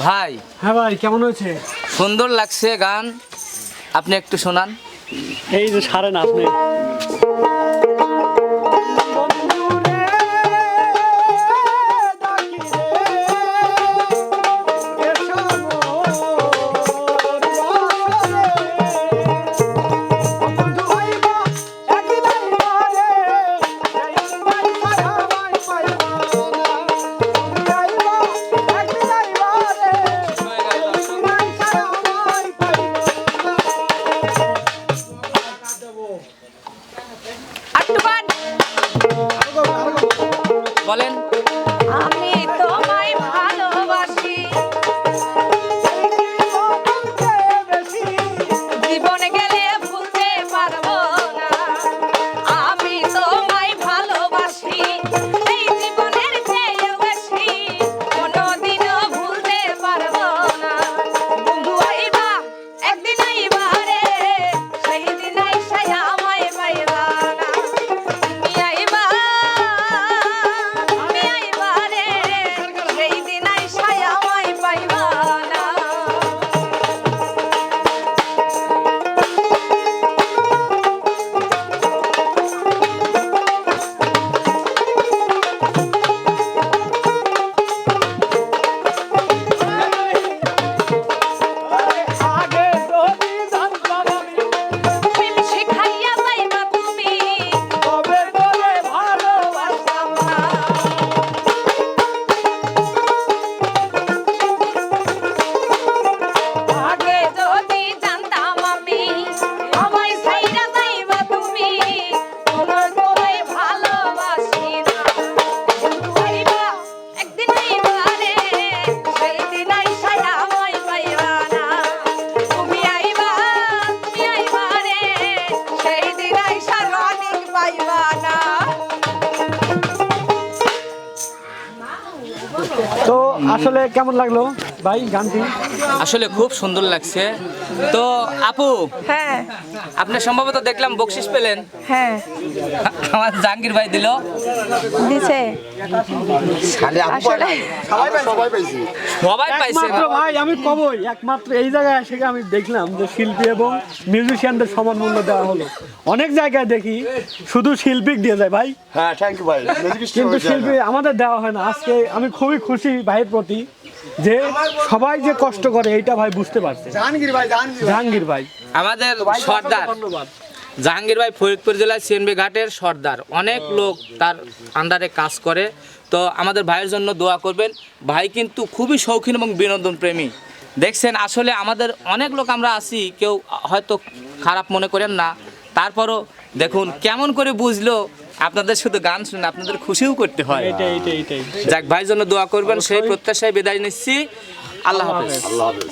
ভাই। হ্যাঁ ভাই কেমন হয়েছে? সুন্দর লাগছে গান। আপনি একটু শোনান। এই যে সারেন আপনি। আসলে কেমন লাগল? ভাই গানটি আসলে খুব সুন্দর লাগছে। তো আপু হ্যাঁ। আপনি সম্ভবত দেখলাম বকশিস পেলেন। হ্যাঁ। আমার জাহাঙ্গীর ভাই দিল। দিছে। সবাই পাইছে। একমাত্র ভাই আমি কবই। একমাত্র এই জায়গায় এসে আমি দেখলাম যে শিল্পী এবং মিউজিশিয়ানদের সমান মূল্য দেওয়া হলো। অনেক জায়গায় দেখি শুধু শিল্পী দিয়ে যায় ভাই। হ্যাঁ থ্যাংক ইউ ভাই। কিন্তু শিল্পী আমাদের দেওয়া হয় না। আজকে আমি খুবই খুশি ভাইয়ের প্রতি। যে সবাই যে কষ্ট করে এইটা ভাই বুঝতে পারছে। জাহাঙ্গীর ভাই জাহাঙ্গীর জাহাঙ্গীর ভাই। আমাদের সর্দার। ধন্যবাদ। জাহাঙ্গীর ভাই ফরিদপুর জেলার সিএনবি ঘাটের সর্দার। অনেক লোক তার আন্ডারে কাজ করে। তো আমাদের ভাইয়ের জন্য দোয়া করবেন। ভাই কিন্তু খুবই শৌখিন এবং বিনোদন প্রেমী। দেখছেন আসলে আমাদের অনেক লোক আমরা আছি কেউ হয়তো খারাপ মনে করেন না। তারপরও দেখুন কেমন করে বুঝলো আপনাদের শুধু গান শুনে আপনাদের খুশিও করতে হয়। যাক ভাই জন্য দোয়া করবেন সেই প্রত্যাশায় বিদায় নিচ্ছি। আল্লাহ হাফেজ। আল্লাহ হাফেজ।